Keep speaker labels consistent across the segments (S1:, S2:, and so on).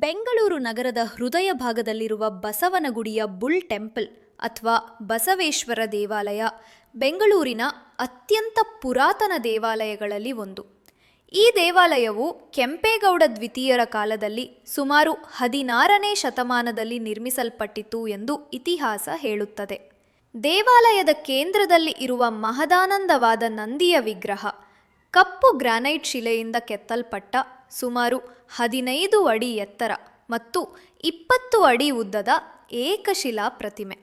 S1: ಬೆಂಗಳೂರು ನಗರದ ಹೃದಯ ಭಾಗದಲ್ಲಿರುವ ಬಸವನಗುಡಿಯ ಬುಲ್ ಟೆಂಪಲ್ ಅಥವಾ ಬಸವೇಶ್ವರ ದೇವಾಲಯ ಬೆಂಗಳೂರಿನ ಅತ್ಯಂತ ಪುರಾತನ ದೇವಾಲಯಗಳಲ್ಲಿ ಒಂದು. ಈ ದೇವಾಲಯವು ಕೆಂಪೇಗೌಡ ದ್ವಿತೀಯರ ಕಾಲದಲ್ಲಿ ಸುಮಾರು ಹದಿನಾರನೇ ಶತಮಾನದಲ್ಲಿ ನಿರ್ಮಿಸಲ್ಪಟ್ಟಿತು ಎಂದು ಇತಿಹಾಸ ಹೇಳುತ್ತದೆ. ದೇವಾಲಯದ ಕೇಂದ್ರದಲ್ಲಿ ಇರುವ ಮಹದಾನಂದವಾದ ನಂದಿಯ ವಿಗ್ರಹ ಕಪ್ಪು ಗ್ರಾನೈಟ್ ಶಿಲೆಯಿಂದ ಕೆತ್ತಲ್ಪಟ್ಟ ಸುಮಾರು ಹದಿನೈದು ಅಡಿ ಎತ್ತರ ಮತ್ತು ಇಪ್ಪತ್ತು ಅಡಿ ಉದ್ದದ ಏಕಶಿಲಾ ಪ್ರತಿಮೆ.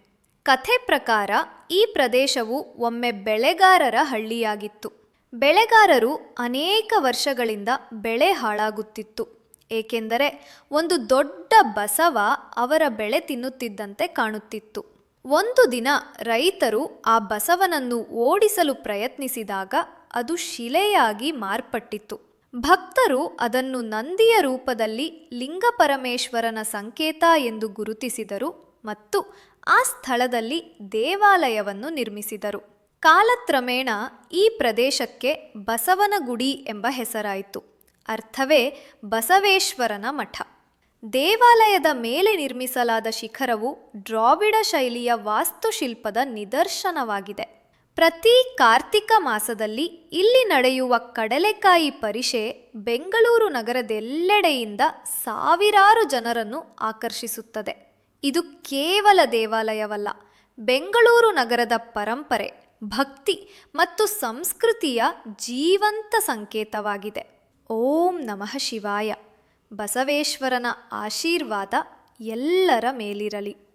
S1: ಕಥೆ ಪ್ರಕಾರ ಈ ಪ್ರದೇಶವು ಒಮ್ಮೆ ಬೆಳೆಗಾರರ ಹಳ್ಳಿಯಾಗಿತ್ತು. ಬೆಳೆಗಾರರು ಅನೇಕ ವರ್ಷಗಳಿಂದ ಬೆಳೆ ಹಾಳಾಗುತ್ತಿತ್ತು. ಏಕೆಂದರೆ ಒಂದು ದೊಡ್ಡ ಬಸವ ಅವರ ಬೆಳೆ ತಿನ್ನುತ್ತಿದ್ದಂತೆ ಕಾಣುತ್ತಿತ್ತು. ಒಂದು ದಿನ ರೈತರು ಆ ಬಸವನನ್ನು ಓಡಿಸಲು ಪ್ರಯತ್ನಿಸಿದಾಗ ಅದು ಶಿಲೆಯಾಗಿ ಮಾರ್ಪಟ್ಟಿತ್ತು ಭಕ್ತರು ಅದನ್ನು ನಂದಿಯ ರೂಪದಲ್ಲಿ ಲಿಂಗಪರಮೇಶ್ವರನ ಸಂಕೇತ ಎಂದು ಗುರುತಿಸಿದರು ಮತ್ತು ಆ ಸ್ಥಳದಲ್ಲಿ ದೇವಾಲಯವನ್ನು ನಿರ್ಮಿಸಿದರು. ಕಾಲಕ್ರಮೇಣ ಈ ಪ್ರದೇಶಕ್ಕೆ ಬಸವನಗುಡಿ ಎಂಬ ಹೆಸರಾಯಿತು. ಅರ್ಥವೇ ಬಸವೇಶ್ವರನ ಮಠ. ದೇವಾಲಯದ ಮೇಲೆ ನಿರ್ಮಿಸಲಾದ ಶಿಖರವು ಡ್ರಾವಿಡ ಶೈಲಿಯ ವಾಸ್ತುಶಿಲ್ಪದ ನಿದರ್ಶನವಾಗಿದೆ. ಪ್ರತಿ ಕಾರ್ತಿಕ ಮಾಸದಲ್ಲಿ ಇಲ್ಲಿ ನಡೆಯುವ ಕಡಲೆಕಾಯಿ ಪರಿಷೆ ಬೆಂಗಳೂರು ನಗರದೆಲ್ಲೆಡೆಯಿಂದ ಸಾವಿರಾರು ಜನರನ್ನು ಆಕರ್ಷಿಸುತ್ತದೆ. ಇದು ಕೇವಲ ದೇವಾಲಯವಲ್ಲ, ಬೆಂಗಳೂರು ನಗರದ ಪರಂಪರೆ, ಭಕ್ತಿ ಮತ್ತು ಸಂಸ್ಕೃತಿಯ ಜೀವಂತ ಸಂಕೇತವಾಗಿದೆ. ಓಂ ನಮಃ ಶಿವಾಯ. ಬಸವೇಶ್ವರನ ಆಶೀರ್ವಾದ ಎಲ್ಲರ ಮೇಲಿರಲಿ.